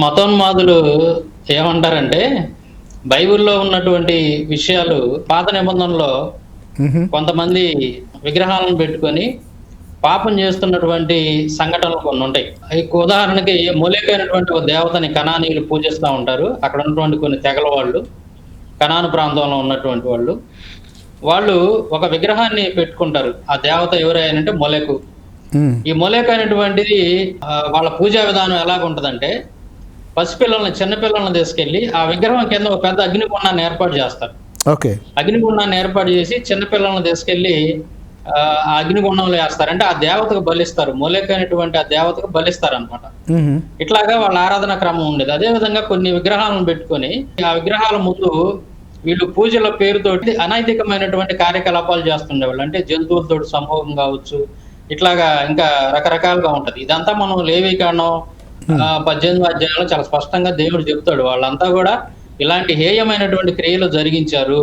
మతోన్మాదులు ఏమంటారంటే బైబిల్లో ఉన్నటువంటి విషయాలు పాత నిబంధనలో. కొంతమంది విగ్రహాలను పెట్టుకొని పాపం చేస్తున్నటువంటి సంఘటనలు కొన్ని ఉంటాయి. ఉదాహరణకి మూలేకైనటువంటి ఒక దేవతని కణానీయులు పూజిస్తూ ఉంటారు. అక్కడ ఉన్నటువంటి కొన్ని తెగల వాళ్ళు కణాను ప్రాంతంలో ఉన్నటువంటి వాళ్ళు. వాళ్ళు ఒక విగ్రహాన్ని పెట్టుకుంటారు. ఆ దేవత ఎవరైనంటే మొలెకు. ఈ మొలేక అనేటువంటిది వాళ్ళ పూజా విధానం ఎలాగుంటదంటే పసిపిల్లల్ని చిన్నపిల్లల్ని తీసుకెళ్ళి ఆ విగ్రహం కింద ఒక పెద్ద అగ్నిగుండాన్ని ఏర్పాటు చేస్తారు. ఓకే. అగ్నిగుండాన్ని ఏర్పాటు చేసి చిన్నపిల్లల్ని తీసుకెళ్ళి ఆ అగ్నిగుండంలో వేస్తారు. అంటే ఆ దేవతకు బలిస్తారు. మొలేక అనేటువంటి ఆ దేవతకు బలిస్తారు అనమాట. ఇట్లాగా వాళ్ళ ఆరాధన క్రమం ఉండేది. అదే విధంగా కొన్ని విగ్రహాలను పెట్టుకొని ఆ విగ్రహాల ముందు వీళ్ళు పూజల పేరుతోటి అనైతికమైనటువంటి కార్యకలాపాలు చేస్తుండేవాళ్ళు. అంటే జంతువులతో సమూహం కావచ్చు ఇట్లాగా ఇంకా రకరకాలుగా ఉంటది. ఇదంతా మనం లేవి కాండం ఆ, పద్దెనిమిది అధ్యాయంలో చాలా స్పష్టంగా దేవుడు చెప్తాడు. వాళ్ళంతా కూడా ఇలాంటి హేయమైనటువంటి క్రియలు జరిగించారు.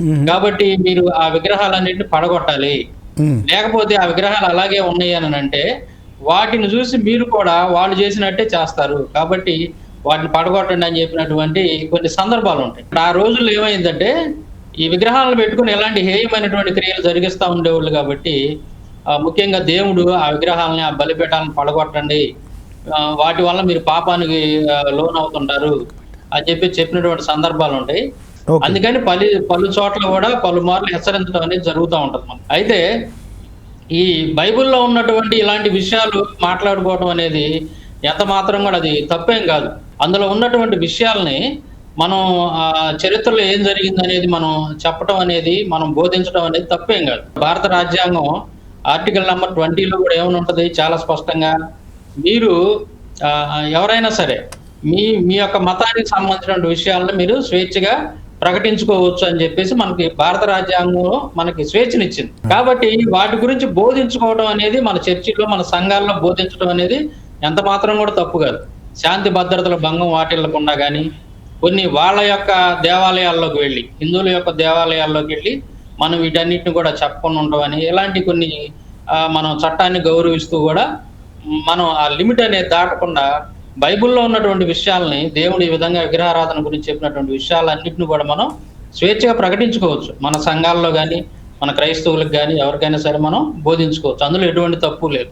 మ్హూ. కాబట్టి మీరు ఆ విగ్రహాలన్నింటిని పడగొట్టాలి. మ్. లేకపోతే ఆ విగ్రహాలు అలాగే ఉన్నాయి అని అంటే వాటిని చూసి మీరు కూడా వాళ్ళు చేసినట్టే చేస్తారు. కాబట్టి వాటిని పడగొట్టండి అని చెప్పినటువంటి కొన్ని సందర్భాలు ఉంటాయి. ఇప్పుడు ఆ రోజుల్లో ఏమైందంటే ఈ విగ్రహాలను పెట్టుకుని ఎలాంటి హేయమైనటువంటి క్రియలు జరిగిస్తూ ఉండేవాళ్ళు కాబట్టి ఆ, ముఖ్యంగా దేవుడు ఆ విగ్రహాలని ఆ బలిపీఠాలను పడగొట్టండి. వాటి వల్ల మీరు పాపానికి లోన్ అవుతుంటారు అని చెప్పి చెప్పినటువంటి సందర్భాలు ఉంటాయి. అందుకని పలు పలు చోట్ల కూడా పలుమార్లు హెచ్చరించడం అనేది జరుగుతూ ఉంటది మనకి. అయితే ఈ బైబిల్లో ఉన్నటువంటి ఇలాంటి విషయాలు మాట్లాడుకోవడం అనేది ఎంత మాత్రం కూడా అది తప్పేం కాదు. అందులో ఉన్నటువంటి విషయాల్ని మనం ఆ చరిత్రలో ఏం జరిగింది అనేది మనం చెప్పడం అనేది మనం బోధించడం అనేది తప్పేం కాదు. భారత రాజ్యాంగం ఆర్టికల్ నెంబర్ ట్వంటీలో కూడా ఏమని ఉంటది? చాలా స్పష్టంగా మీరు ఎవరైనా సరే మీ మీ యొక్క మతానికి సంబంధించిన విషయాలను మీరు స్వేచ్ఛగా ప్రకటించుకోవచ్చు అని చెప్పేసి మనకి భారత రాజ్యాంగం మనకి స్వేచ్ఛనిచ్చింది. కాబట్టి వాటి గురించి బోధించుకోవడం అనేది మన చర్చిలో మన సంఘాల్లో బోధించడం అనేది ఎంత మాత్రం కూడా తప్పు కాదు. శాంతి భద్రతల భంగం వాటిల్లకుండా కానీ కొన్ని వాళ్ళ యొక్క దేవాలయాల్లోకి వెళ్ళి హిందువుల యొక్క దేవాలయాల్లోకి వెళ్ళి మనం వీటన్నిటిని కూడా చెప్పకుండా ఉండడం అని ఇలాంటి కొన్ని మనం చట్టాన్ని గౌరవిస్తూ కూడా మనం ఆ లిమిట్ అనేది దాటకుండా బైబిల్లో ఉన్నటువంటి విషయాల్ని దేవుడు ఈ విధంగా విగ్రహారాధన గురించి చెప్పినటువంటి విషయాలన్నింటిని కూడా మనం స్వేచ్ఛగా ప్రకటించుకోవచ్చు. మన సంఘాల్లో కానీ మన క్రైస్తవులకు కానీ ఎవరికైనా సరే మనం బోధించుకోవచ్చు. అందులో ఎటువంటి తప్పు లేదు.